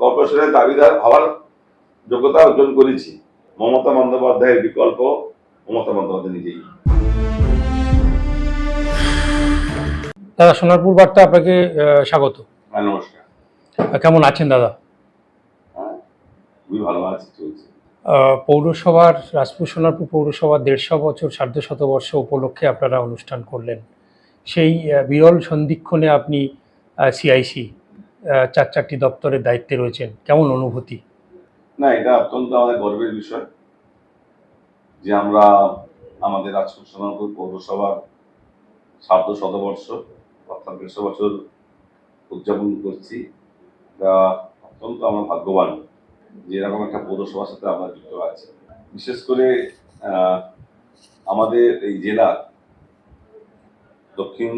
কর্পোরেশনের দাবিদার হওয়ার যোগ্যতা অর্জন করেছি। মমতা বন্দ্যোপাধ্যায়ের বিকল্প মমতা বন্দ্যোপাধ্যায় নিজেই। দাদা সোনারপুর বার্তা আপনাকে স্বাগত। হ্যাঁ নমস্কার। কেমন আছেন দাদা? হ্যাঁ খুবই ভালো আছি চলছে। পৌরসভার রাজপুর সোনারপুর পৌরসভার দেড়শো বছর সার্ধ শতবর্ষ উপলক্ষে আপনারা অনুষ্ঠান করলেন। সেই বিরল সন্ধিক্ষণে আপনি সিআইসি চার চারটি দপ্তরের দায়িত্বে রয়েছেন। কেমন অনুভূতি? না, এটা অত্যন্ত আমাদের গর্বের বিষয় যে আমরা আমাদের রাজপুর সোনারপুর পৌরসভার সার্ধ শতবর্ষ, অর্থাৎ দেড়শো বছর উদযাপন করছি। এটা অত্যন্ত আমরা ভাগ্যবান যে এরকম একটা পৌরসভার সাথে আমরা যুক্ত আছি। বিশেষ করে আমাদের এই জেলা দক্ষিণ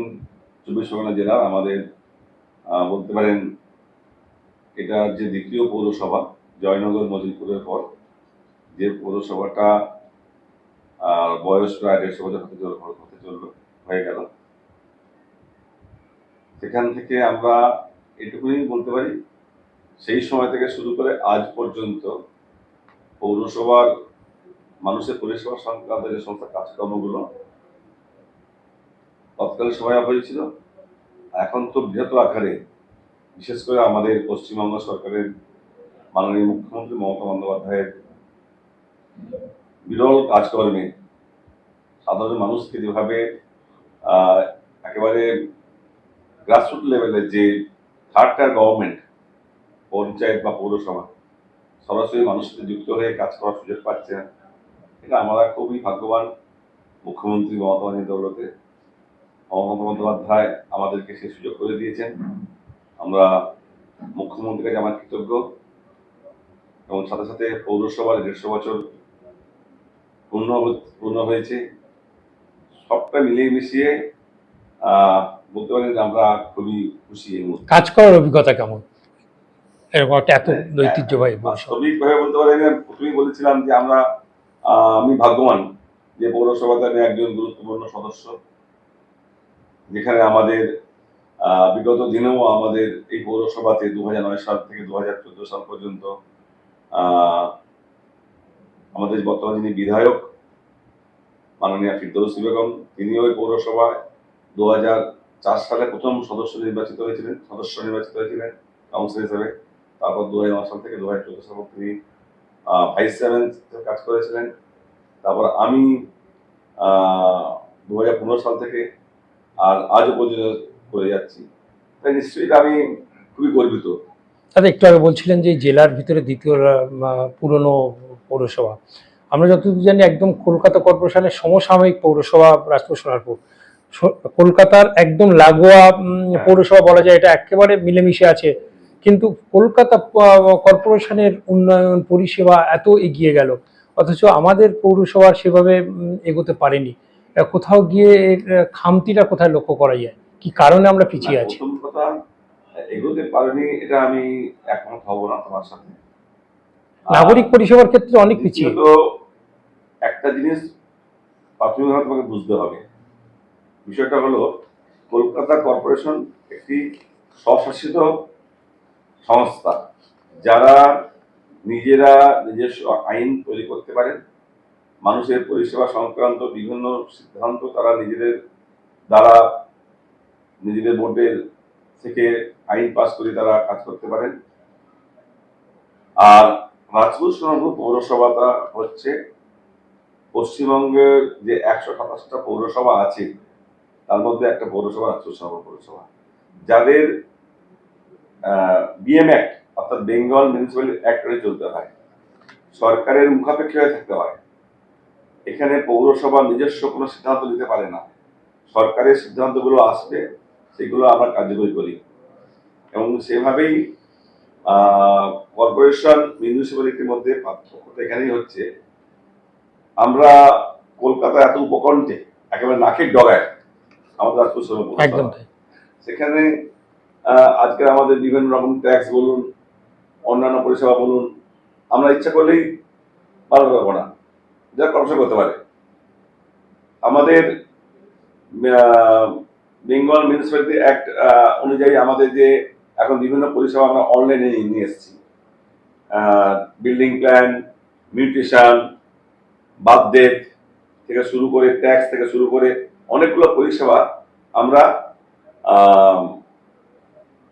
চব্বিশ পরগনা জেলার আমাদের বলতে পারেন, এটা যে দ্বিতীয় পৌরসভা, জয়নগর মজিদপুরের পর। যে পৌরসভাটা বয়স প্রায় দেড়শো বছর হতে চল হতে চলল, হয়ে গেল। সেখান থেকে আমরা এটুকুই বলতে পারি, সেই সময় থেকে শুরু করে আজ পর্যন্ত পৌরসভার মানুষের পরিষেবা সংক্রান্ত যে সমস্ত কাজকর্মগুলো তৎকালীন সময় হয়েছিল এখন তো বৃহত্তর আকারে, বিশেষ করে আমাদের পশ্চিমবঙ্গ সরকারের মাননীয় মুখ্যমন্ত্রী মমতা বন্দ্যোপাধ্যায়ের বিরল কাজকর্মে সাধারণ মানুষকে যেভাবে একেবারে গ্রাসরুট লেভেলের যে থার্ড টায়ার গভর্নমেন্ট পঞ্চায়েত বা পৌরসভা, সরাসরি মানুষকে যুক্ত হয়ে কাজ করার সুযোগ পাচ্ছে না। এটা আমরা খুবই ভাগ্যবান মুখ্যমন্ত্রী মমতা বন্দ্যোপাধ্যায়ের দৌলতে। মমতা বন্দ্যোপাধ্যায় আমাদেরকে সেই সুযোগ করে দিয়েছেন। আমরা মুখ্যমন্ত্রীর কাছে আমার কৃতজ্ঞ। এবং সাথে সাথে পৌরসভার দেড়শো বছর পূর্ণ পূর্ণ হয়েছে। সবটা মিলিয়ে মিশিয়ে বলতে পারেন যে আমরা খুবই খুশি এই মুহূর্তে। কাজ করার অভিজ্ঞতা কেমন? এরকম একটা এত ঐতিহ্যবাহী পৌরসভা। বাস্তবিকভাবে বলতে পারেন আমি প্রথমেই বলেছিলাম যে আমরা আমি ভাগ্যবান যে পৌরসভাতে আমি একজন গুরুত্বপূর্ণ সদস্য। যেখানে আমাদের বিগত দিনেও আমাদের এই পৌরসভাতে দু নয় সাল থেকে দু সাল পর্যন্ত আমাদের বর্তমান যিনি বিধায়ক, মাননীয় ফিরদৌসি বেগম, তিনিও এই পৌরসভায় দু চার সালে প্রথম সদস্য নির্বাচিত হয়েছিলেন, সদস্য নির্বাচিত হয়েছিলেন কাউন্সিল হিসেবে। তারপর দু হাজার নয় সাল থেকে দু হাজার চোদ্দ সাল তিনি ভাইস চেয়ারম্যান কাজ করেছিলেন। তারপর আমি দু হাজার পনেরো সাল থেকে আর আজও পর্যন্ত করে যাচ্ছি। তাই নিশ্চয়ই আমি খুবই গর্বিত। দাদা একটু আগে বলছিলেন যে জেলার ভিতরে দ্বিতীয় পুরনো পৌরসভা। আমরা যতদূর জানি একদম কলকাতা কর্পোরেশনের সমসাময়িক পৌরসভা রাজপুর সোনারপুর। কলকাতার একদম লাগোয়া পৌরসভা বলা যায় এটা একেবারে মিলেমিশে আছে। কিন্তু কলকাতা কর্পোরেশনের উন্নয়ন পরিষেবা এত এগিয়ে গেল। অথচ আমাদের পৌরসভা সেভাবে এগোতে পারেনি। কোথাও গিয়ে খামতিটা কোথায় লক্ষ্য করা যায়? কি কারণে আমরা পিছিয়ে আছি? প্রথম কথা এগোতে পারেনি এটা আমি একমত হব না তোমার সাথে। নাগরিক পরিষেবার ক্ষেত্রে অনেক পিছিয়ে। দ্বিতীয়ত একটা জিনিস প্রাথমিকভাবে তোমাকে বুঝতে হবে। বিষয়টা হলো কলকাতা কর্পোরেশন একটি স্বশাসিত সংস্থা যারা নিজেরা নিজস্ব আইন তৈরি করতে পারেন মানুষের পরিষেবা সংক্রান্ত বিভিন্ন সিদ্ধান্ত তারা নিজেদের দ্বারা, নিজেদের বোর্ডের থেকে আইন পাস করে তারা কাজ করতে পারেন। আর রাজপুর সোনারপুর পৌরসভাটা হচ্ছে পশ্চিমবঙ্গের যে একশো সাতাশটা পৌরসভা আছে, তার মধ্যে একটা পৌরসভা রাজপুর সোনারপুর পৌরসভা। যাদের বিএম অ্যাক্ট অর্থাৎ বেঙ্গল মিউনিসিপ্যালিটি অ্যাক্ট চলতে হয়, সরকারের মুখাপেক্ষী হয়ে থাকতে হয়। এখানে পৌরসভা নিজস্ব কোনো সিদ্ধান্ত নিতে পারে না। সরকারের সিদ্ধান্তগুলো আসবে সেগুলো আমরা কার্যকরী করি। এবং সেভাবেই কর্পোরেশন মিউনিসিপ্যালিটির মধ্যে পার্থক্যটা এখানেই হচ্ছে। আমরা কলকাতা এত উপকণ্ঠে একেবারে নাকের ডগায় আমাদের তাই। সেখানে আজকে আমাদের বিভিন্ন রকম ট্যাক্স বলুন অন্যান্য পরিষেবা বলুন আমরা ইচ্ছা করলেই বাড়াতে পারব না। যা কর্পোরেশন করতে পারে। আমাদের বেঙ্গল মিউনিসিপ্যালিটি অ্যাক্ট অনুযায়ী আমাদের যে এখন বিভিন্ন পরিষেবা আমরা অনলাইনে নিয়ে এসেছি। বিল্ডিং প্ল্যান মিউটেশন বাদ্যের থেকে শুরু করে ট্যাক্স থেকে শুরু করে অনেকগুলো পরিষেবা আমরা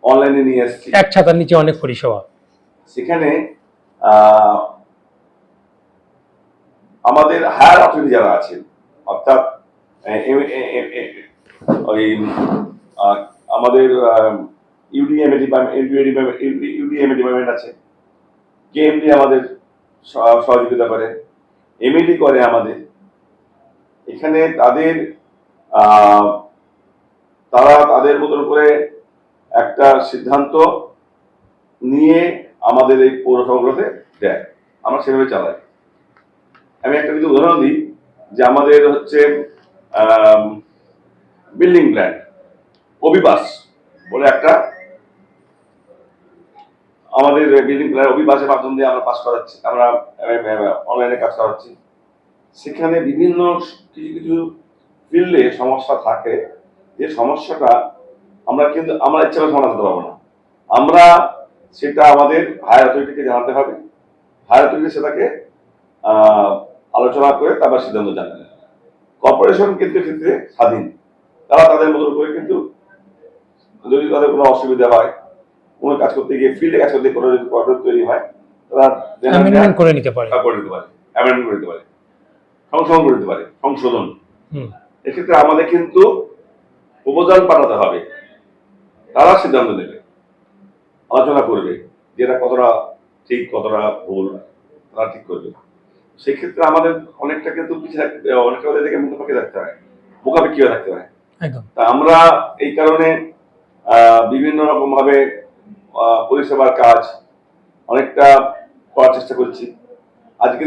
অনলাইনে নিয়ে এসেছি। এক ছাতার নিচে অনেক পরিষেবা। সেখানে আমাদের হায়ার অথরিটি যারা আছেন, অর্থাৎ ওই আমাদের ইউডিএমএ ডিপার্টমেন্ট ইউডিএমএ ডিপার্টমেন্ট আছে। কেএমডি আমাদের সহ- সহযোগিতা করে এমএডি করে আমাদের। এখানে তাদের তারা তাদের মতন করে একটা সিদ্ধান্ত নিয়ে আমাদের এই পৌরসভাগুলোতে দেয়। আমরা সেভাবে চালাই। আমি একটা কিছু উদাহরণ দিই যে আমাদের হচ্ছে বিল্ডিং প্ল্যান অভিবাস বলে একটা। আমাদের বিল্ডিং প্ল্যান অভিবাসের মাধ্যম দিয়ে আমরা পাস করাচ্ছি, আমরা অনলাইনে কাজ করাচ্ছি। সেখানে বিভিন্ন কিছু কিছু ফিল্ডে সমস্যা থাকে, যে সমস্যাটা আমরা কিন্তু, আমরা ইচ্ছা করে সমাধান করতে পারব না। আমরা সেটা আমাদের হায়ার অথরিটিকে জানাতে হবে। হায়ার অথরিটি সেটাকে আলোচনা করে তারপর সিদ্ধান্ত জানাবে। কর্পোরেশন কিন্তু ক্ষেত্রে স্বাধীন। তারা তাদের মতো করে কিন্তু যদি তাদের কোনো অসুবিধা হয় কোনো কাজ করতে গিয়ে ফিল্ডে কাজ করতে কোনো যদি প্রবলেম তৈরি হয় তারা অ্যামেন্ডমেন্ট করে নিতে পারে। করে পারে। অ্যামেন্ডমেন্ট করে দিতে পারে। সংশোধন করে দিতে পারে। সংশোধন। এক্ষেত্রে আমাদের কিন্তু প্রপোজাল পাঠাতে হবে। তারা সিদ্ধান্ত নেবে। আলোচনা করবে যে এটা কতটা ঠিক কতটা ভুল তারা ঠিক করবে। সেক্ষেত্রে আমাদের অনেকটা কিন্তু পিছিয়ে থাকতে অনেকটা ওদের থেকে মুখোমুখি থাকতে হয়। মুখাপেক্ষি হয়ে থাকতে হয়। তা আমরা এই কারণে বিভিন্ন রকম ভাবে পরিষেবার কাজ অনেকটা করার চেষ্টা করছি। আজকে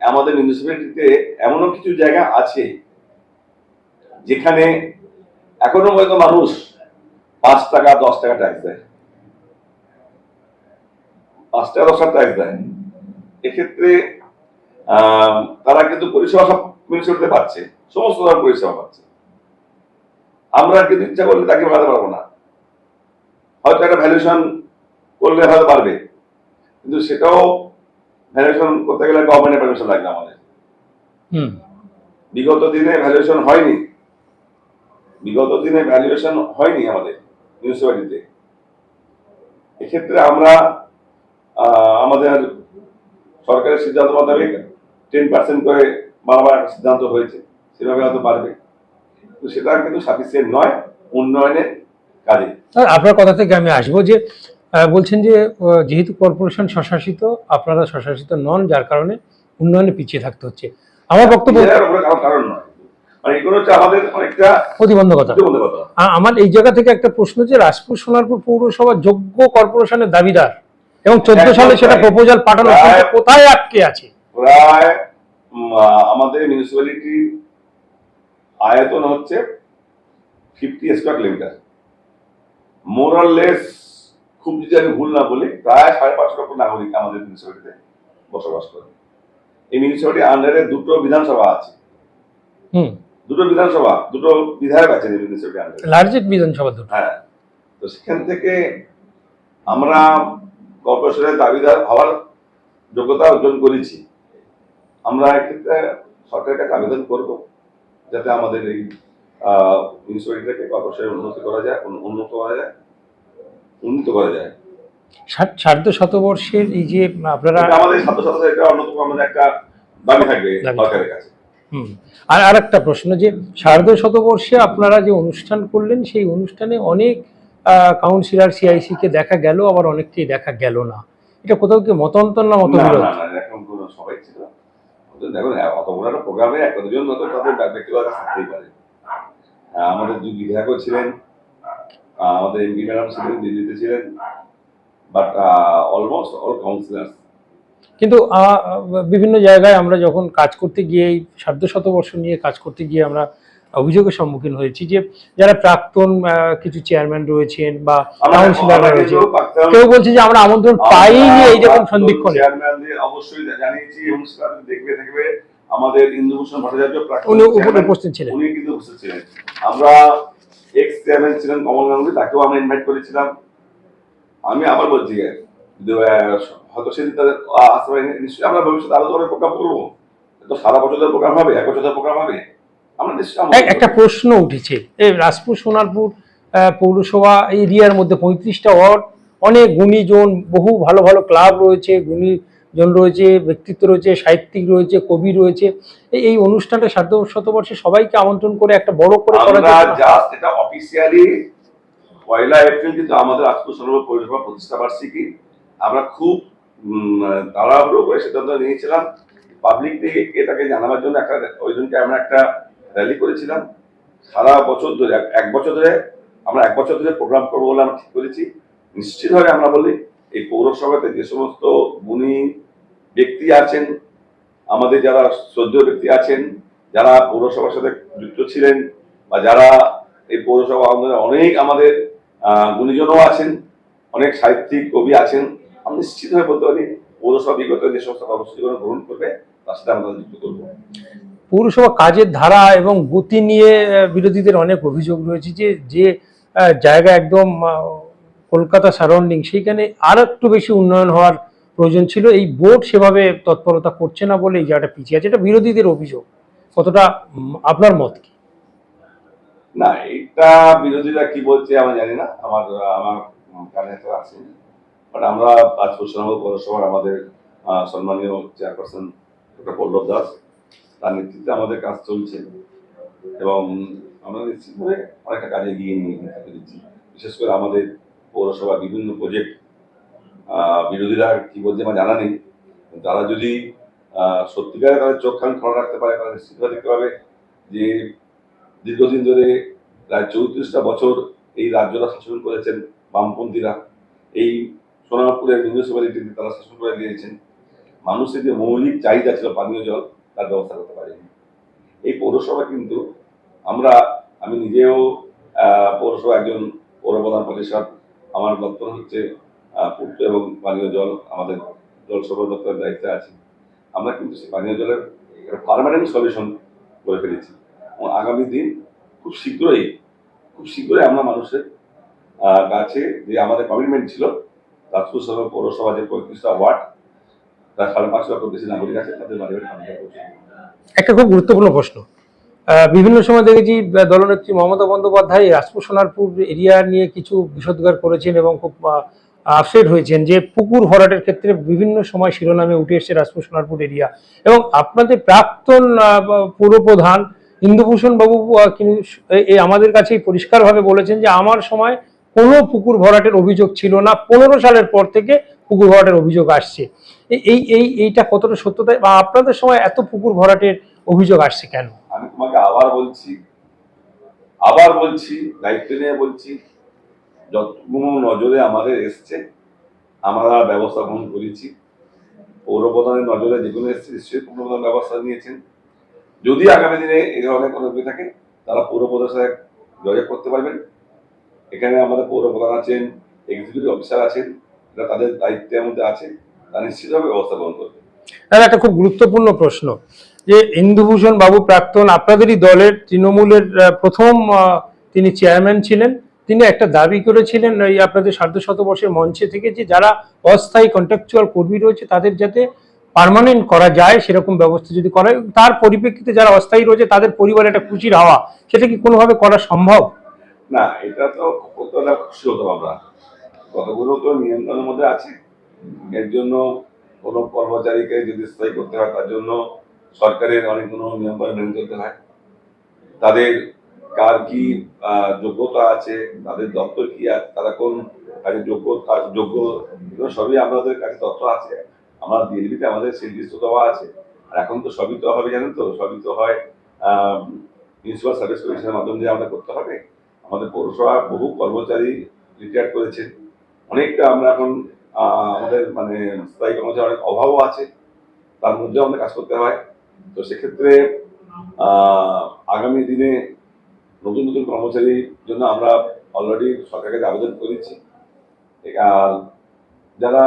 আমাদের মিউনিসিপ্যালিটিতে এমনও কিছু জায়গা আছে যেখানে এখনও হয়তো মানুষ পাঁচ টাকা দশ টাকা ট্যাক্স দেয়। পাঁচ টাকা দশ টাকা ট্যাক্স দেয়। এক্ষেত্রে তারা কিন্তু পরিষেবা সব মিউনিসিপ্যালিটিতে পাচ্ছে সমস্ত ধরনের পরিষেবা পাচ্ছে। আমরা কিন্তু ইচ্ছা করলে তাকে বাড়াতে পারব না। হয়তো একটা ভ্যালুয়েশন করলে হয়তো পারবে কিন্তু সেটাও ভ্যালুয়েশন করতে গেলে গভর্নমেন্টের পারমিশন লাগবে আমাদের। বিগত দিনে ভ্যালুয়েশন হয়নি। বিগত দিনে ভ্যালুয়েশন হয়নি আমাদের মিউনিসিপ্যালিটিতে এক্ষেত্রে আমরা আমাদের সরকারের সিদ্ধান্ত মোতাবেক টেন পার্সেন্ট করে বাড়াবার একটা সিদ্ধান্ত হয়েছে সেভাবে হয়তো পারবে তো সেটা কিন্তু সাফিসিয়েন্ট নয় উন্নয়নের কাজে। আর আপনার কথা থেকে আমি আসব যে বলছেন যে যেহেতু কর্পোরেশন স্বশাসিত আপনারা স্বশাসিত নন যার কারণে উন্নয়নে পিছিয়ে থাকতে হচ্ছে। আমার বক্তব্য কারণ নয়। মানে প্রতিবন্ধকতা। প্রতিবন্ধকতা। আমার এই জায়গা থেকে একটা প্রশ্ন যে রাজপুর সোনারপুর পৌরসভা যোগ্য কর্পোরেশনের দাবিদার এবং চোদ্দ সালে সেটা প্রপোজাল পাঠানো কোথায় আটকে আছে? প্রায় আমাদের মিউনিসিপ্যালিটি আয়তন হচ্ছে ফিফটি স্কোয়ার কিলোমিটার মোরাললেস খুব যদি আমি ভুল না বলি প্রায় সাড়ে পাঁচশো লক্ষ নাগরিক আমাদের মিউনিসিপ্যালিটিতে বসবাস করে। এই মিউনিসিপ্যালিটি আন্ডারে দুটো বিধানসভা আছে। হুম। দুটো বিধানসভা দুটো বিধায়ক আছে এই মিউনিসিপ্যালিটি আন্ডারে লার্জেস্ট বিধানসভা দুটো। হ্যাঁ। তো সেখান থেকে আমরা কর্পোরেশনের দাবিদার হওয়ার যোগ্যতা অর্জন করেছি। আমরা এক্ষেত্রে সরকারের কাছে আবেদন করব যাতে আমাদের এই মিউনিসিপ্যালিটিটাকে কর্পোরেশনের উন্নতি করা যায় উন্নত করা যায় উন্নত করা যায়। সার্ধ শতবর্ষের এই যে আপনারা আমাদের ছাত্রীদের একটা অন্যতম আমাদের একটা দাবি থাকবে সরকারের কাছে। হুম। আর আর একটা প্রশ্ন যে সার্ধ শতবর্ষে আপনারা যে অনুষ্ঠান করলেন সেই অনুষ্ঠানে অনেক কাউন্সিলর সিআইসি কে দেখা গেল আবার অনেককেই দেখা গেল না। এটা কোথাও কি মতান্তর না মতবিরোধ? সবাই ছিল দেখুন অত বড় একটা প্রোগ্রামে একটা দুজন মতো তাদের ব্যাক- ব্যক্তিগত থাকতেই পারে। আমাদের দুই বিধায়কও ছিলেন আমাদের এমপি ম্যাডাম ছিলেন, দিল্লিতে ছিলেন, বাট অলমোস্ট অল কাউন্সিলার কিন্তু বিভিন্ন জায়গায় আমরা যখন কাজ করতে গিয়ে সার্ধ শতবর্ষ নিয়ে কাজ করতে গিয়ে আমরা অভিযোগের সম্মুখীন হয়েছি যে যারা প্রাক্তন কিছু চেয়ারম্যান রয়েছেন বা কাউন্সিলররা রয়েছেন কেউ বলছে যে আমরা আমন্ত্রণ পাইনি এই রকম সন্ধিক্ষণে। চেয়ারম্যানদের অবশ্যই জানিয়েছি এবং দেখবে দেখবে। আমাদের ইন্দুভূষণ ভট্টাচার্য প্রাক্তন উনি উপস্থিত ছিলেন। উনি কিন্তু উপস্থিত ছিলেন। আমরা এক্স চেয়ারম্যান ছিলেন কমল গাঙ্গুলি তাকেও আমরা ইনভাইট করেছিলাম। আমি আবার বলছি হয়তো সেদিন তাদের আশ্রয় নিশ্চয়ই আমরা ভবিষ্যতে আরও ধরনের প্রোগ্রাম করব। তো সারা বছরের প্রোগ্রাম হবে এক বছরের প্রোগ্রাম হবে। একটা প্রশ্ন উঠেছে। এই রাজপুর সোনারপুর পৌরসভা এরিয়ার মধ্যে পঁয়ত্রিশটা ওয়ার্ড অনেক গুণীজন বহু ভালো ভালো ক্লাব রয়েছে গুণীজন রয়েছে ব্যক্তিত্ব রয়েছে সাহিত্যিক রয়েছে কবি রয়েছে। এই- অনুষ্ঠানটা সার্ধ শতবর্ষে সবাইকে আমন্ত্রণ করে একটা বড় করে করা জাস্ট এটা অফিসিয়ালি পয়লা এপ্রিল কিন্তু আমাদের আজপুর সর্ব পৌরসভা প্রতিষ্ঠা বার্ষিকী। আমরা খুব তাড়াহুড়ো করে সিদ্ধান্ত নিয়েছিলাম। পাবলিক এটাকে জানাবার জন্য একটা ওই জন্য আমরা একটা র্যালি করেছিলাম। সারা বছর ধরে, এক- বছর ধরে, আমরা এক বছর ধরে প্রোগ্রাম করব বলে আমরা ঠিক করেছি। নিশ্চিতভাবে আমরা বলি, এই পৌরসভাতে যে সমস্ত গুণী ব্যক্তি আছেন, আমাদের যারা শ্রদ্ধেয় ব্যক্তি আছেন, যারা পৌরসভার সাথে যুক্ত ছিলেন, বা যারা এই পৌরসভা আন্দোলনে অনেক আমাদের গুণীজনও আছেন, অনেক সাহিত্যিক কবি আছেন আমি নিশ্চিতভাবে বলতে পারি, পৌরসভা বিগত যে সমস্ত কর্মসূচিগুলো গ্রহণ করবে, তার সাথে আমরা যুক্ত করব। পৌরসভা কাজের ধারা এবং গতি নিয়ে বিরোধীদের অনেক অভিযোগ রয়েছে যে যে জায়গা একদম কলকাতা সারাউন্ডিং, সেইখানে আর একটু বেশি উন্নয়ন হওয়ার প্রয়োজন ছিল। এই বোর্ড সেভাবে তৎপরতা করছে না বলে এই জায়গাটা পিছিয়ে আছে, এটা বিরোধীদের অভিযোগ। কতটা আপনার মত কি? না, এটা বিরোধীরা কি বলছে আমি জানি না। আমার আমার কানে আছে বাট আমরা আজ পশ্চিমবঙ্গ পৌরসভার আমাদের সম্মানীয় চেয়ারপারসন ডক্টর পল্লব দাস তার নেতৃত্বে আমাদের কাজ চলছে। এবং আমরা নিশ্চিতভাবে অনেকটা কাজে এগিয়ে নিয়ে যেতে পেরেছি। বিশেষ করে আমাদের পৌরসভা বিভিন্ন প্রজেক্ট বিরোধীরা কি বলছে আমার জানা নেই। তারা যদি সত্যিকারে তাদের চোখ কান খোলা রাখতে পারে, তারা নিশ্চিতভাবে দেখতে পাবে যে দীর্ঘদিন ধরে প্রায় চৌত্রিশটা বছর এই রাজ্যটা শাসন করেছেন বামপন্থীরা। এই সোনারপুরের মিউনিসিপ্যালিটিতে তারা শাসন করে দিয়েছেন। মানুষের যে মৌলিক চাহিদা ছিল পানীয় জল তার ব্যবস্থা করতে পারেনি। এই পৌরসভা কিন্তু আমরা, আমি নিজেও পৌরসভা একজন পৌরপ্রধান পরিষদ আমার দপ্তর হচ্ছে পূর্ত এবং পানীয় জল, আমাদের জল সরবরাহ দপ্তরের দায়িত্বে আছে। আমরা কিন্তু সেই পানীয় জলের একটা পারমানেন্ট সলিউশন করে ফেলেছি। এবং আগামী দিন খুব শীঘ্রই খুব শীঘ্রই আমরা মানুষের কাছে যে আমাদের কমিটমেন্ট ছিল রাজপুর পৌরসভা যে পঁয়ত্রিশটা ওয়ার্ড একটা খুব গুরুত্বপূর্ণ প্রশ্ন। বিভিন্ন সময় দেখেছি দলনেত্রী মমতা বন্দ্যোপাধ্যায় রাজপুর সোনারপুর এরিয়া নিয়ে কিছু বিষোদ্গার করেছেন এবং খুব আপসেট হয়েছেন যে পুকুর ভরাটের ক্ষেত্রে বিভিন্ন সময় শিরোনামে উঠে এসেছে রাজপুর সোনারপুর এরিয়া। এবং আপনাদের প্রাক্তন পুরপ্রধান ইন্দুভূষণ বাবু কিন্তু আমাদের কাছেই পরিষ্কারভাবে বলেছেন যে আমার সময় কোনো পুকুর ভরাটের অভিযোগ ছিল না, পনেরো সালের পর থেকে পুকুর ভরাটের অভিযোগ আসছে। এই- এই এই, এইটা কতটা সত্যতা বা আপনাদের সময় এত পুকুর ভরাটের অভিযোগ আসছে কেন? আমি তোমাকে আবার বলছি আবার বলছি, দায়িত্ব নিয়ে বলছি যতগুলো নজরে আমাদের এসছে, আমরা ব্যবস্থা গ্রহণ করেছি। পৌর প্রধানের নজরে যেগুলো এসছে, নিশ্চয়ই পৌর প্রধান ব্যবস্থা নিয়েছেন। যদি আগামী দিনে এই ধরনের কোনো অভিযোগ থাকে, তারা পৌর সাথে যোগাযোগ করতে পারবেন। এখানে আমাদের পৌর প্রধান আছেন এক্সিকিউটিভ অফিসার আছেন এটা তাদের দায়িত্বের মধ্যে আছে। নিশ্চিতভাবে ব্যবস্থা গ্রহণ করবে তাহলে একটা খুব গুরুত্বপূর্ণ প্রশ্ন। যে ইন্দুভূষণ বাবু প্রাক্তন আপনাদেরই দলের তৃণমূলের প্রথম তিনি চেয়ারম্যান ছিলেন। তিনি একটা দাবি করেছিলেন এই আপনাদের সার্ধ শতবর্ষের মঞ্চে থেকে যে যারা অস্থায়ী কন্ট্রাকচুয়াল কর্মী রয়েছে তাদের যাতে পার্মানেন্ট করা যায় সেরকম ব্যবস্থা যদি করা তার পরিপ্রেক্ষিতে যারা অস্থায়ী রয়েছে তাদের পরিবারে একটা খুশির হাওয়া। সেটা কি কোনোভাবে করা সম্ভব? না এটা তো খুশি হতাম আমরা। কতগুলো তো নিয়ন্ত্রণের মধ্যে আছে। এর জন্য কোনো কর্মচারীকে যদি স্থায়ী করতে হয়, তার জন্য সরকারের অনেকগুলো নিয়ম মেনে চলতে হয়। তাদের কার কি যোগ্যতা আছে, তাদের দপ্তর কি আছে, তারা কোন কাজে যোগ্য যোগ্য সবই আমাদের কাছে তথ্য আছে। আমরা দিল্লিতে আমাদের সেই লিস্ট দেওয়া আছে। আর এখন তো সবই তো হবে, জানেন তো? সবই তো হয় মিউনিসিপাল সার্ভিস কমিশনের মাধ্যমে দিয়ে আমাদের করতে হবে। আমাদের পৌরসভা বহু কর্মচারী রিটায়ার করেছেন। অনেকটা আমরা এখন আমাদের মানে স্থায়ী কর্মচারী অনেক অভাবও আছে, তার মধ্যেও আমাদের কাজ করতে হয়। তো সেক্ষেত্রে আগামী দিনে নতুন নতুন কর্মচারীর জন্য আমরা অলরেডি সরকারের কাছে আবেদন করেছি আর যারা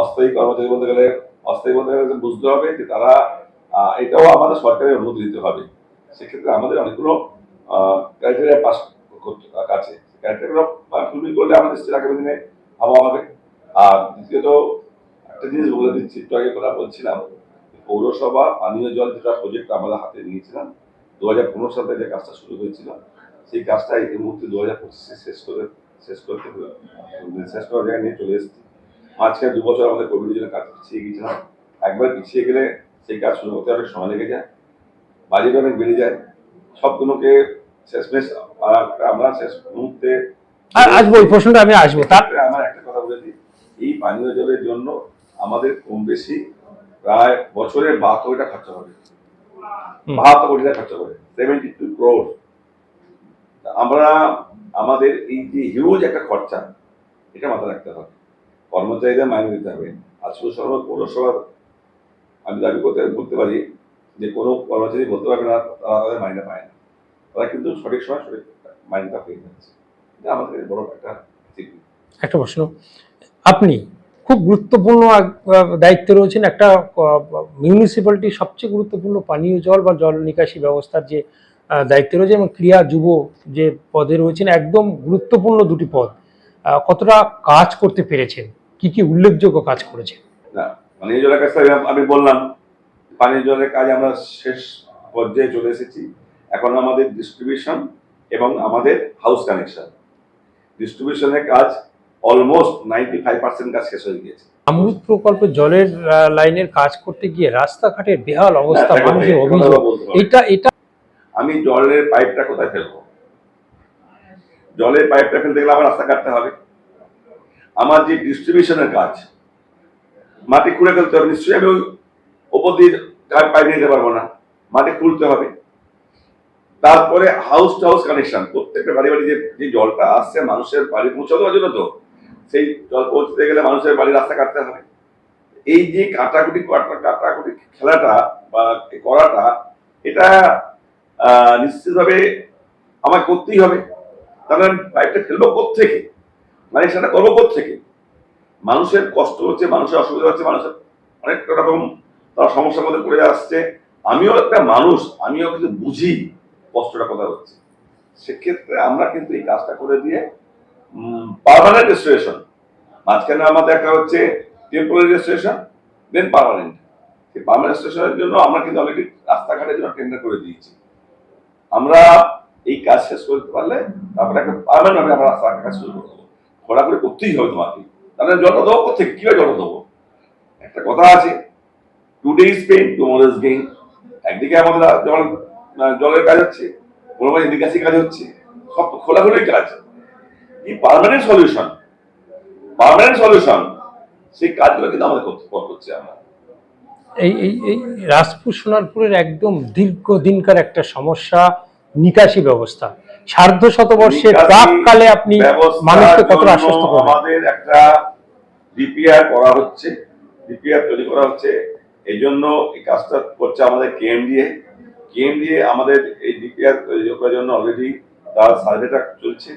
অস্থায়ী কর্মচারী বলতে গেলে, অস্থায়ী বলতে গেলে বুঝতে হবে যে তারা এটাও আমাদের সরকারের অনুমতি দিতে হবে। সেক্ষেত্রে আমাদের অনেকগুলো ক্রাইটেরিয়া পাস আছে ক্রাইটেরিয়া ফুলফিল করলে আমাদের আগামী দিনে ভাবা হবে। আর দ্বিতীয়ত একটা জিনিস বলে দিচ্ছি একটু আগে কথা বলছিলাম পৌরসভা পানীয় জল যেটা প্রজেক্ট আমরা হাতে নিয়েছিলাম দু হাজার পনেরো সালে যে কাজটা শুরু হয়েছিল সেই কাজটা এই মুহূর্তে দু হাজার পঁচিশে শেষ করে শেষ করতে শেষ করার জায়গায় নিয়ে চলে এসেছি। মাঝখানে দু বছর আমাদের কোভিডের জন্য কাজ পিছিয়ে গিয়েছিলাম। একবার পিছিয়ে গেলে সেই কাজ শুরু করতে অনেক সময় লেগে যায় বাজেট অনেক বেড়ে যায়। সবগুলোকে শেষমেশ আমরা শেষ মুহূর্তে আসব ওই প্রশ্নটা আমি আসব। তার তারপরে আমার একটা কথা বলে দিই এই পানীয় জলের জন্য আমাদের কম বেশি প্রায় বছরে বাহাত্তর কোটি টাকা খরচা হবে। বাহাত্তর কোটি টাকা খরচা হবে। সেভেন্টি টু ক্রোড আমরা আমাদের এই যে হিউজ একটা খরচা এটা মাথায় রাখতে হবে। কর্মচারীদের মাইনে দিতে হবে। আর শুধু সর্ব পৌরসভার আমি দাবি করতে বলতে পারি যে কোনো কর্মচারী বলতে পারবে না তারা তাদের মাইনে পায় না। তারা কিন্তু সঠিক সময় সঠিক মাইনেটা পেয়ে যাচ্ছে। এটা আমাদের বড় একটা। একটা প্রশ্ন। আপনি খুব গুরুত্বপূর্ণ দায়িত্বে রয়েছেন। একটা মিউনিসিপ্যালিটির সবচেয়ে গুরুত্বপূর্ণ পানীয় জল বা জল নিকাশি ব্যবস্থার যে দায়িত্বে রয়েছে এবং ক্রিয়া যুব যে পদে রয়েছেন, একদম গুরুত্বপূর্ণ দুটি পদ। কতটা কাজ করতে পেরেছেন? কি কি উল্লেখযোগ্য কাজ করেছেন? পানীয় জলের আমি- আমি বললাম। পানীয় জলের কাজ আমরা শেষ পর্যায়ে চলে এসেছি। এখন আমাদের ডিস্ট্রিবিউশন এবং আমাদের হাউস কানেকশন ডিস্ট্রিবিউশনের কাজ অলমোস্ট নাইনটি ফাইভ পার্সেন্ট কাজ শেষ হয়ে গিয়েছে। প্রকল্পে জলের লাইনের কাজ করতে গিয়ে রাস্তাঘাটের বেহাল অবস্থা মানুষের অভিযোগ। এটা এটা আমি জলের পাইপটা কোথায় ফেলব? জলের পাইপটা ফেলতে গেলে আমার রাস্তা কাটতে হবে। আমার যে ডিস্ট্রিবিউশনের কাজ মাটি খুঁড়ে ফেলতে হবে নিশ্চয়ই আমি ওই ওপর দিয়ে পাইপ নিয়ে যেতে পারব না। মাটি খুঁড়তে হবে। তারপরে হাউস টু হাউস কানেকশন প্রত্যেকটা বাড়ি বাড়ি যে জলটা আসছে মানুষের বাড়ি পৌঁছে দেওয়ার জন্য তো। সেই জল পৌঁছতে গেলে মানুষের বাড়ির রাস্তা কাটতে হবে এই যে কাটাকুটি কাটাকুটি খেলাটা বা করাটা, এটা নিশ্চিতভাবে আমাকে করতেই হবে। তাহলে আমি পাইপটা ফেলব কোথেকে মানে সেটা করব কোথেকে মানুষের কষ্ট হচ্ছে, মানুষের অসুবিধা হচ্ছে, মানুষের অনেক রকম তারা সমস্যার মধ্যে পড়ে আসছে আমিও একটা মানুষ, আমিও কিন্তু বুঝি কষ্টটা কোথায় হচ্ছে। সেক্ষেত্রে আমরা কিন্তু এই কাজটা করে দিয়ে পারমানেন্ট রেস্টোরেশন মাঝখানে আমাদের একটা হচ্ছে টেম্পোরারি রেস্টোরেশন দেন পারমানেন্ট সেই পারমানেন্ট রেস্টোরেশনের জন্য আমরা কিন্তু অলরেডি রাস্তাঘাটের জন্য টেন্ডার করে দিয়েছি। আমরা এই কাজ শেষ করতে পারলে তারপরে একটা পারমানেন্ট ভাবে আমরা রাস্তাঘাট কাজ শুরু করব। করে করতেই হবে তোমাকে। তাহলে জলটা দেবো কোথেকে কীভাবে জলটা দেবো? একটা কথা আছে today's pain tomorrow is gain একদিকে আমাদের জল জলের কাজ হচ্ছে, কোনো মাঝে নিকাশি কাজ হচ্ছে। সব খোলাখুলি কাজ। কি পার্মানেন্ট সলিউশন পার্মানেন্ট সলিউশন সেই কাজগুলো কিন্তু আমাদের করতে করতে হচ্ছে আমরা। এই এই এই রাজপুর সোনারপুরের একদম দীর্ঘদিনকার একটা সমস্যা নিকাশি ব্যবস্থা। সার্ধ শতবর্ষের প্রাককালে আপনি মানুষকে জন্য আশ্বস্ত করবেন আমাদের একটা ডিপিআর করা হচ্ছে। ডিপিআর তৈরি করা হচ্ছে। এই জন্য এই কাজটা করছে আমাদের কেএমডিএ কেএমডিএ আমাদের এই ডিপিআর তৈরি করার জন্য অলরেডি তার সার্ভেটা চলছে।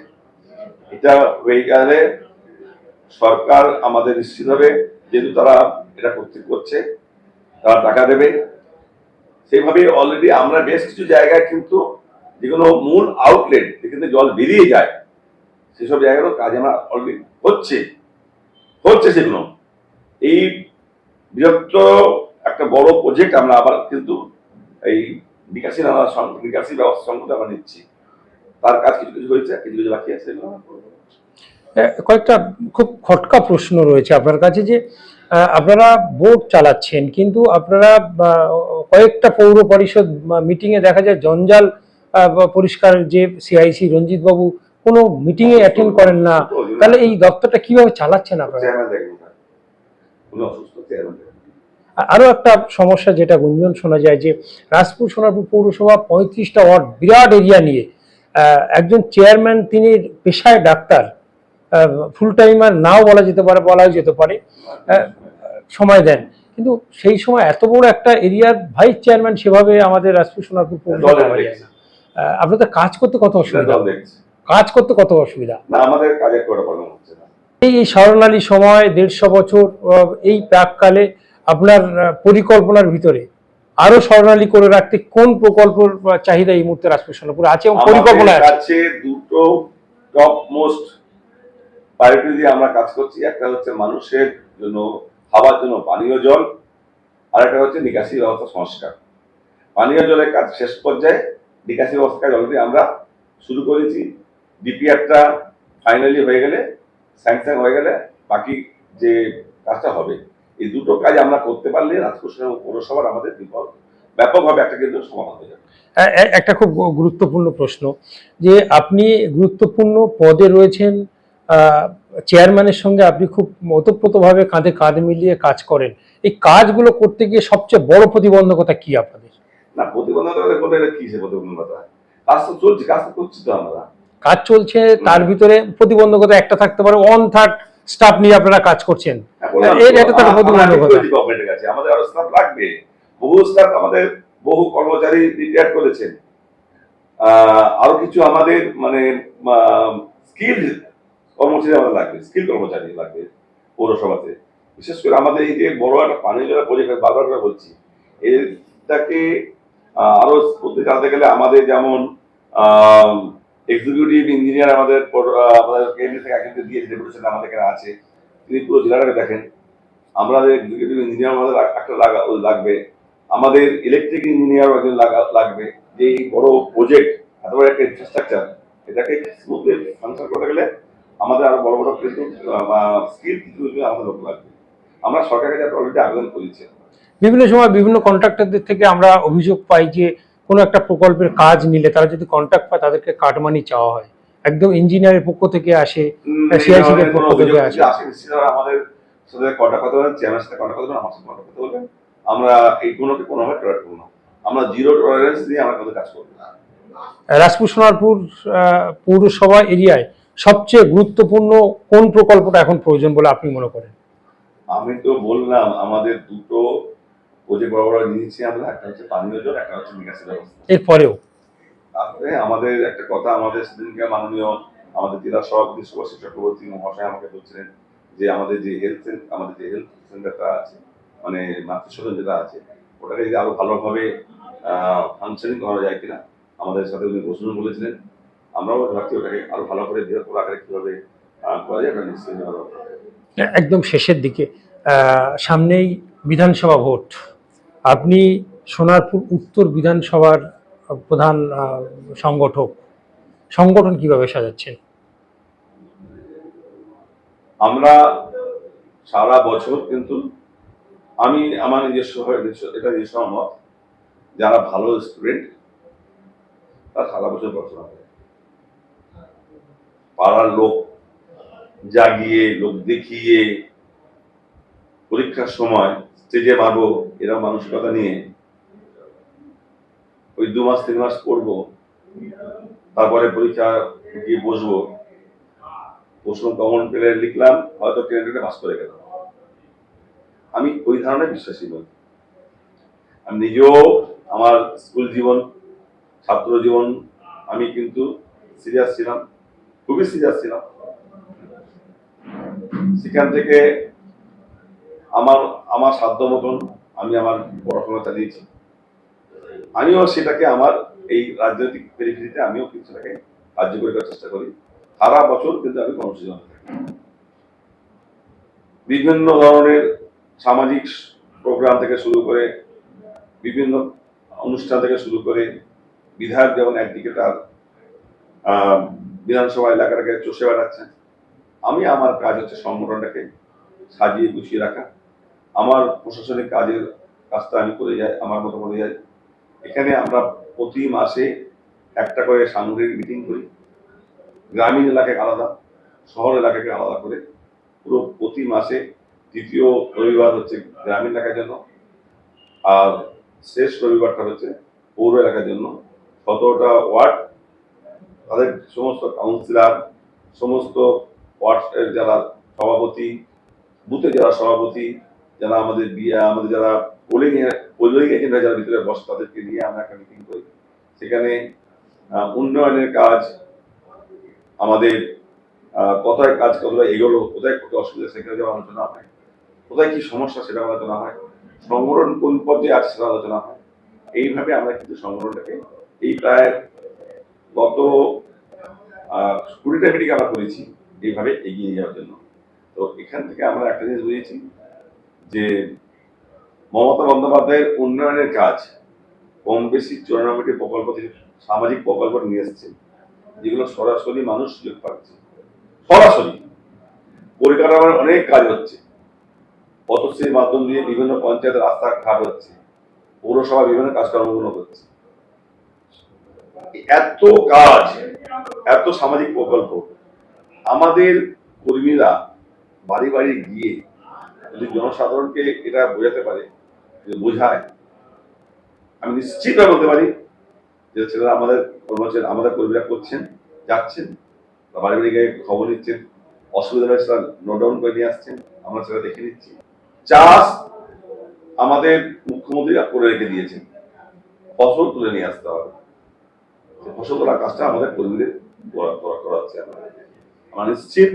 এটা হয়ে সরকার আমাদের নিশ্চিতভাবে যেহেতু তারা এটা করতে করছে, তারা টাকা দেবে। সেইভাবে অলরেডি আমরা বেশ কিছু জায়গায় কিন্তু যেগুলো মূল আউটলেট যেখানে জল বেরিয়ে যায়, সেসব জায়গারও কাজ আমরা অলরেডি হচ্ছে হচ্ছে সেগুলো। এই বৃহত্তর একটা বড় প্রজেক্ট আমরা আবার কিন্তু এই নিকাশি সং- নিকাশি ব্যবস্থা সংকট আমরা নিচ্ছি। তার কাজ কিছু কিছু হয়েছে কিছু কিছু বাকি আছে কয়েকটা খুব খটকা প্রশ্ন রয়েছে আপনার কাছে যে আপনারা বোর্ড চালাচ্ছেন কিন্তু আপনারা কয়েকটা পৌর পরিষদ মিটিংয়ে দেখা যায় জঞ্জাল পরিষ্কার যে সিআইসি রঞ্জিত বাবু কোনো মিটিংয়ে অ্যাটেন্ড করেন না তাহলে এই দপ্তরটা কীভাবে চালাচ্ছেন আপনারা চেয়ারম্যান দেখবেন না। উনি অসুস্থ চেয়ারম্যান দেখবেন। আর- আরও একটা সমস্যা যেটা গুঞ্জন শোনা যায় যে রাজপুর সোনারপুর পৌরসভা পঁয়ত্রিশটা ওয়ার্ড বিরাট এরিয়া নিয়ে একজন চেয়ারম্যান তিনি পেশায় ডাক্তার ফুল টাইমার নাও বলা যেতে পারে বলা যেতে পারে সময় দেন। কিন্তু সেই সময় এত বড় একটা এরিয়ার ভাইস চেয়ারম্যান সেভাবে আমাদের রাজপুর সোনারপুর আপনাদের কাজ করতে কত অসুবিধা? কাজ করতে কত অসুবিধা? না আমাদের কাজের কোনো প্রবলেম হচ্ছে না। এই এই স্মরণালী সময় দেড়শো বছর এই প্রাককালে আপনার পরিকল্পনার ভিতরে আরও স্বর্ণালী করে রাখতে কোন প্রকল্পের চাহিদা এই মুহূর্তে রাজপুর সোনারপুরে আছে এবং পরিকল্পনা আছে? দুটো টপ মোস্ট প্রায়োরিটি দিয়ে আমরা কাজ করছি। একটা হচ্ছে মানুষের জন্য খাওয়ার জন্য পানীয় জল আর একটা হচ্ছে নিকাশি ব্যবস্থা সংস্কার। পানীয় জলের কাজ শেষ পর্যায়ে নিকাশি ব্যবস্থা কাজ অলরেডি আমরা শুরু করেছি। ডিপিআরটা ফাইনালি হয়ে গেলে স্যাংশন হয়ে গেলে বাকি যে কাজটা হবে। এই দুটো কাজ আমরা করতে পারলে রাজকোষ পৌরসভার আমাদের বিপদ ব্যাপকভাবে একটা কিন্তু সমাধান হয়ে যাবে। এ- একটা খুব গুরুত্বপূর্ণ প্রশ্ন যে আপনি গুরুত্বপূর্ণ পদে রয়েছেন চেয়ারম্যানের সঙ্গে আপনি খুব ওতপ্রোতভাবে কাঁধে কাঁধ মিলিয়ে কাজ করেন। এই কাজগুলো করতে গিয়ে সবচেয়ে বড় প্রতিবন্ধকতা কি আপনাদের? না প্রতিবন্ধকতা বলতে গেলে কি সে প্রতিবন্ধকতা? কাজ তো চলছে কাজ তো করছি তো আমরা। কাজ চলছে তার ভিতরে প্রতিবন্ধকতা একটা থাকতে পারে ওয়ান থার্ড স্টাফ নিয়ে আপনারা কাজ করছেন। হ্যাঁ, এর এটা তো গভর্নমেন্টের কাছে আমাদের আরও স্টাফ লাগবে। বহু স্টাফ আমাদের বহু কর্মচারী রিটায়ার করেছেন। আরও কিছু আমাদের মানে স্কিল কর্মচারী আমাদের লাগবে স্কিল কর্মচারী লাগবে পৌরসভাতে। বিশেষ করে আমাদের এই যে বড় একটা পানি জলের প্রজেক্ট বারবার করে বলছি এটাকে আরও করতে চালাতে গেলে আমাদের যেমন এক্সিকিউটিভ ইঞ্জিনিয়ার আমাদের আমাদের কেন্দ্র থেকে একজনকে দিয়ে ডেপুটেশন আমাদের এখানে আছে। তিনি পুরো জেলাটাকে দেখেন। আমাদের এক্সিকিউটিভ ইঞ্জিনিয়ার আমাদের একটা লাগা- লাগবে। আমাদের ইলেকট্রিক ইঞ্জিনিয়ার একজন লাগা- লাগবে। যে এই বড় প্রজেক্ট এত বড় একটা ইনফ্রাস্ট্রাকচার এটাকে স্মুথলি ফাংশন করতে গেলে আমাদের আরও বড় বড় কিন্তু স্কিল কিছু আমাদের লোক লাগবে। আমরা সরকারের কাছে অলরেডি আবেদন করেছি। বিভিন্ন সময় বিভিন্ন কন্ট্রাক্টরদের থেকে আমরা অভিযোগ পাই যে কোনো একটা প্রকল্পের কাজ নিলে তারা যদি কন্ট্রাক্ট পায় তাদেরকে কাটমানি চাওয়া হয়। একদম ইঞ্জিনিয়ারের পক্ষ থেকে আসে এই দের ধরনের পক্ষ থেকে আসে। আমাদের সাথে কন্ট্যাক্ট করতে পারেন চেয়ারম্যানের সাথে কন্ট্যাক্ট করতে পারেন আমার সাথে কন্ট্যাক্ট করতে বলবেন আমরা এইগুলোকে কোনোভাবে টলারেট করব না। আমরা জিরো টলারেন্স আমরা কাজ করব রাজপুর সোনারপুর পৌরসভা এরিয়ায় সবচেয়ে গুরুত্বপূর্ণ কোন প্রকল্পটা এখন প্রয়োজন বলে আপনি মনে করেন? আমি তো বললাম আমাদের দুটো প্রজেক্ট বড় বড় নিয়েছি আমরা একটা হচ্ছে পানীয় জল একটা হচ্ছে নিকাশি ব্যবস্থা এরপরেও? তারপরে আমাদের একটা কথা আমাদের সেদিনকে মাননীয় আমাদের জেলা সভাপতি সুভাষী চক্রবর্তী মহাশয় আমাকে বলছিলেন যে আমাদের যে হেলথ আমাদের যে হেলথ সেন্টারটা আছে মানে মাতৃসদন যেটা আছে ওটাকে যদি আরও ভালোভাবে ফাংশনিং করা যায় কিনা আমাদের সাথে উনি বসুন বলেছিলেন। আমরাও ভাবছি ওটাকে আরও ভালো করে বৃহত্তর আকারে কীভাবে করা যায় ওটা নিশ্চয়ই একদম শেষের দিকে সামনেই বিধানসভা ভোট। আপনি সোনারপুর উত্তর বিধানসভার প্রধান সংগঠক, সংগঠন কীভাবে সাজাচ্ছেন আমরা সারা বছর কিন্তু আমি আমার নিজস্ব এটা নিজস্ব মত, যারা ভালো স্টুডেন্ট তারা সারা বছর পড়াশোনা করে। পাড়ার লোক জাগিয়ে, লোক দেখিয়ে, পরীক্ষার সময় স্টেজে মারবো এরকম মানসিকতা নিয়ে। ওই দু মাস, তিন মাস পড়ব, তারপরে পরীক্ষা গিয়ে বসবো। প্রশ্ন কমন পেলে লিখলাম, হয়তো টেনে পাস করে গেলাম। আমি ওই ধরনের বিশ্বাসী নই। আমি নিজেও আমার স্কুল জীবন, ছাত্র জীবন, আমি কিন্তু সিরিয়াস ছিলাম, খুবই সিরিয়াস ছিলাম। সেখান থেকে আমার আমার সাধ্য মতন আমি আমার পড়াশোনা চালিয়েছি আমিও সেটাকে আমার এই রাজনৈতিক পরিস্থিতিতে আমিও কিন্তু সেটাকে কার্যকরী করার চেষ্টা করি। সারা বছর কিন্তু আমি কর্মসূচি বিভিন্ন ধরনের সামাজিক প্রোগ্রাম থেকে শুরু করে, বিভিন্ন অনুষ্ঠান থেকে শুরু করে, বিধায়ক যেমন একদিকে তার বিধানসভা এলাকাটাকে চষে বেড়াচ্ছেন আমি আমার কাজ হচ্ছে সংগঠনটাকে সাজিয়ে গুছিয়ে রাখা। আমার প্রশাসনিক কাজের কাজটা আমি করে যাই, আমার মতো করে যাই। এখানে আমরা প্রতি মাসে একটা করে সাংগঠনিক মিটিং করি। গ্রামীণ এলাকাকে আলাদা, শহর এলাকাকে আলাদা করে। পুরো প্রতি মাসে তৃতীয় রবিবার হচ্ছে গ্রামীণ এলাকার জন্য আর শেষ রবিবারটা হচ্ছে পৌর এলাকার জন্য। সতেরোটা ওয়ার্ড, তাদের সমস্ত কাউন্সিলর সমস্ত ওয়ার্ডের যারা সভাপতি বুথে যারা সভাপতি যারা আমাদের বিয়ে, আমাদের যারা পোলিং পোলিং এজেন্টরা যারা ভিতরে বসে, তাদেরকে নিয়ে আমরা একটা মিটিং করি। সেখানে উন্নয়নের কাজ, আমাদের কোথায় কাজ কতটা এগোলো, কোথায় কোথায় অসুবিধা, সেখানে যেমন আলোচনা হয়, কোথায় কি সমস্যা সেটা আলোচনা হয়, সংগঠন কোন পর্যায়ে আছে সেটা আলোচনা হয়, এইভাবে আমরা কিন্তু সংগঠনটাকে এই প্রায় গত কুড়িটা মিটিং আমরা করেছি, এইভাবে এগিয়ে যাওয়ার জন্য। তো এখান থেকে আমরা একটা জিনিস বুঝেছি যে মমতা বন্দ্যোপাধ্যায়ের উন্নয়নের কাজ, কম বেশি চুরানব্বইটি প্রকল্প থেকে সামাজিক প্রকল্প নিয়ে এসছে যেগুলো সরাসরি মানুষ সুযোগ পাচ্ছে। সরাসরি। পরিকাঠামোর অনেক কাজ হচ্ছে। পথশ্রীর মাধ্যম দিয়ে বিভিন্ন পঞ্চায়েতের রাস্তাঘাট হচ্ছে। পৌরসভা বিভিন্ন কাজকর্মগুলো হচ্ছে। এত কাজ, এত সামাজিক প্রকল্প। আমাদের কর্মীরা বাড়ি বাড়ি গিয়ে যদি জনসাধারণকে এটা বোঝাতে পারে যে বোঝায়, আমি নিশ্চিতভাবে বলতে পারি যে ছেলেরা আমাদের কর্মচারী আমাদের কর্মীরা করছেন, যাচ্ছেন বাড়ি বাড়ি গিয়ে খবর নিচ্ছেন, অসুবিধা হলে সেটা নোট ডাউন করে নিয়ে আসছেন, আমরা সেটা দেখে নিচ্ছি। চাষ আমাদের মুখ্যমন্ত্রীরা করে রেখে দিয়েছেন। ফসল তুলে নিয়ে আসতে হবে। ফসল তোলার কাজটা আমাদের কর্মীদের করা হচ্ছে। আমরা নিশ্চিত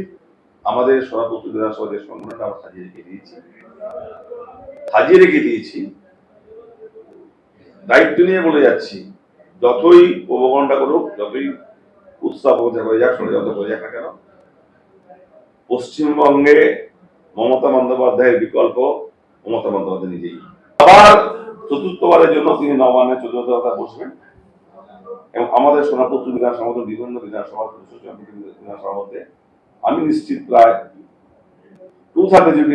আমাদের বিধানসভা যে সংগঠনটা সাজিয়ে রেখে দিয়েছি। সাজিয়ে রেখে দিয়েছি। দায়িত্ব নিয়ে বলে যাচ্ছি, যতই প্রবন্ধটা করুক, যতই উৎসাহ করে যাক ষড়যন্ত্র করে যাক না কেন, পশ্চিমবঙ্গে মমতা বন্দ্যোপাধ্যায়ের বিকল্প মমতা বন্দ্যোপাধ্যায় নিজেই। আবার চতুর্থবারের জন্য তিনি নবান্নে চতুর্থ বসবেন এবং আমাদের সোনাপুত্র বিধানসভা বিভিন্ন বিধানসভা বিধানসভার আমি নিশ্চিত প্রায়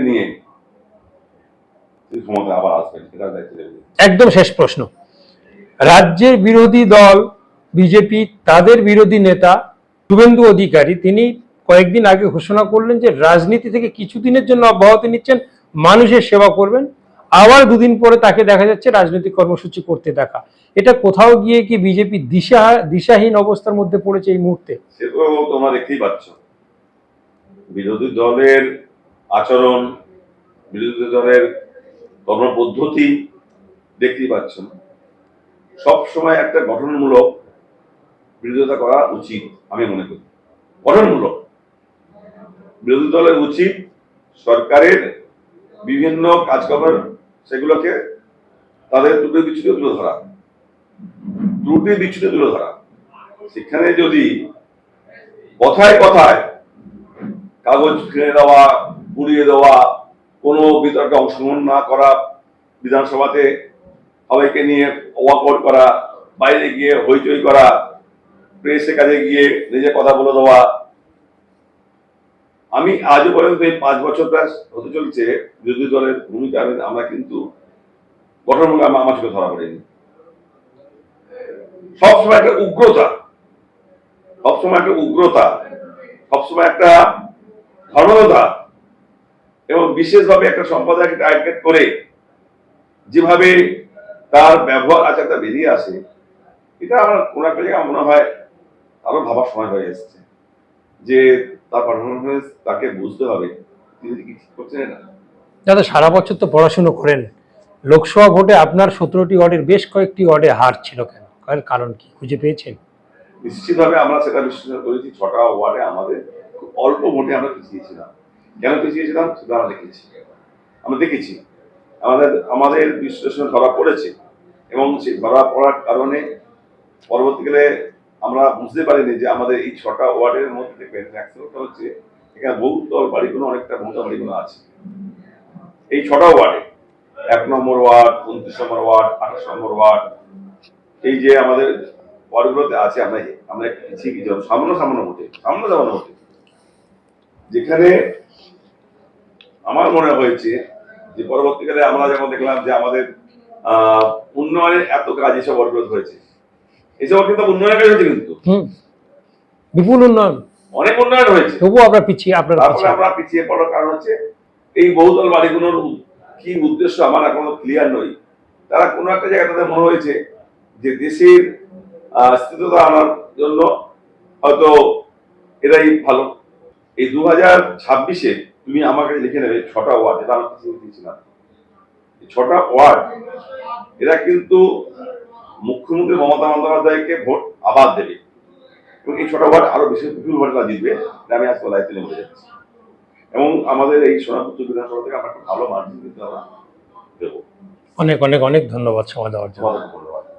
নিয়ে ক্ষমতা আবার আসবেন দেবেন একদম শেষ প্রশ্ন। রাজ্যের বিরোধী দল বিজেপি তাদের বিরোধী নেতা শুভেন্দু অধিকারী তিনি কয়েকদিন আগে ঘোষণা করলেন যে রাজনীতি থেকে কিছুদিনের জন্য অব্যাহতি নিচ্ছেন মানুষের সেবা করবেন। আবার দুদিন পরে তাকে দেখা যাচ্ছে রাজনৈতিক কর্মসূচি করতে দেখা। এটা কোথাও গিয়ে কি বিজেপি দিশা দিশাহীন অবস্থার মধ্যে পড়েছে এই মুহূর্তে? তোমরা দেখতেই পাচ্ছ। বিরোধী দলের আচরণ, বিরোধী দলের কর্মপদ্ধতি দেখতেই পাচ্ছেন। সবসময় একটা গঠনমূলক বিরোধিতা করা উচিত, আমি মনে করি। গঠনমূলক। বিরোধী দলের উচিত সরকারের বিভিন্ন কাজকর্মের সেগুলোকে তাদের ত্রুটি বিচ্ছুটি তুলে ধরা। ত্রুটি বিচ্ছুটি তুলে ধরা। সেখানে যদি কথায় কথায় কাগজ কিনে দেওয়া, পুড়িয়ে দেওয়া, কোনো বিতর্কে অংশগ্রহণ না করা, বিধানসভাতে সবাইকে নিয়ে ওয়াকআউট করা, বাইরে গিয়ে হইচই করা, প্রেসের কাছে গিয়ে নিজে কথা বলে দেওয়া। আমি আজও পর্যন্ত এই পাঁচ বছর প্রায় হতে চলছে, বিরোধী দলের ভূমিকা আমি- আমরা কিন্তু গঠনমূলক আমার চোখে ধরা পড়েনি। সবসময় একটা উগ্রতা, সবসময় একটা উগ্রতা, সবসময় একটা ধর্মতা এবং বিশেষভাবে একটা সম্প্রদায়কে টার্গেট করে যেভাবে তার ব্যবহার আচারটা বেরিয়ে আসে এটা আমার কোনো একটা জায়গায় মনে হয় আরও ভাবার সময় হয়ে এসেছে যে তার পারফরমেন্স তাকে বুঝতে হবে। তিনি কি ঠিক করছেন? না দাদা সারা বছর তো পড়াশুনো করেন। লোকসভা ভোটে আপনার সতেরোটি ওয়ার্ডের বেশ কয়েকটি ওয়ার্ডে হার ছিল কেন? কারণ কি? খুঁজে পেয়েছেন? নিশ্চিতভাবে আমরা সেটা বিশ্লেষণ করেছি ছটা ওয়ার্ডে আমাদের অল্প ভোটে আমরা পিছিয়েছিলাম। কেন পিছিয়েছিলাম? সেটা আমরা দেখেছি। আমরা দেখেছি। আমাদের আমাদের বিশ্লেষণ ধরা পড়েছে এবং সেই ধরা পড়ার কারণে পরবর্তীকালে আমরা বুঝতে পারিনি যে আমাদের এই ছটা ওয়ার্ডের মধ্যে ম্যাক্সিমামটা হচ্ছে। এখানে বহুতল বাড়িগুলো অনেকটা বহুতল বাড়িগুলো আছে। এই ছটা ওয়ার্ডে, এক নম্বর ওয়ার্ড, উনত্রিশ নম্বর ওয়ার্ড, আঠাশ নম্বর ওয়ার্ড, এই যে আমাদের ওয়ার্ডগুলোতে আছে, আমরা আমরা পিছিয়ে গেছি। সামান্য সামান্য ভোটে, সামান্য সামান্য ভোটে। যেখানে আমার মনে হয়েছে যে পরবর্তীকালে আমরা যখন দেখলাম যে আমাদের আহ, উন্নয়নের এত কাজ এসব ওয়ার্ডগুলো হয়েছে। এসব কিন্তু উন্নয়নের কাজ হয়েছে কিন্তু। বিপুল উন্নয়ন। অনেক উন্নয়ন হয়েছে। তবুও আমরা পিছিয়ে আপনারা তারপরে আমরা পিছিয়ে পড়ার কারণ হচ্ছে এই বহুতল বাড়িগুলোর কি উদ্দেশ্য আমার এখনও ক্লিয়ার নই। তারা কোনো একটা জায়গায় তাদের মনে হয়েছে যে দেশের স্থিরতা আনার জন্য হয়তো এটাই ভালো। এই দু হাজার ছাব্বিশে তুমি আমাকে লিখে নেবে ছটা ওয়ার্ড এটা আমি কিছু দিয়েছিলাম এই ছটা ওয়ার্ড এরা কিন্তু মুখ্যমন্ত্রী মমতা বন্দ্যোপাধ্যায়কে ভোট আবার দেবে। এবং এই ছটা ওয়ার্ড আরও বেশি বিপুল ভোটে তারা জিতবে আমি আজকে দায়িত্ব নিয়ে যাচ্ছি। এবং আমাদের এই সোনাপুত্র বিধানসভা থেকে আমরা একটা ভালো মার্জিন দিতে আমরা দেবো। অনেক অনেক অনেক ধন্যবাদ সময় দেওয়ার জন্য।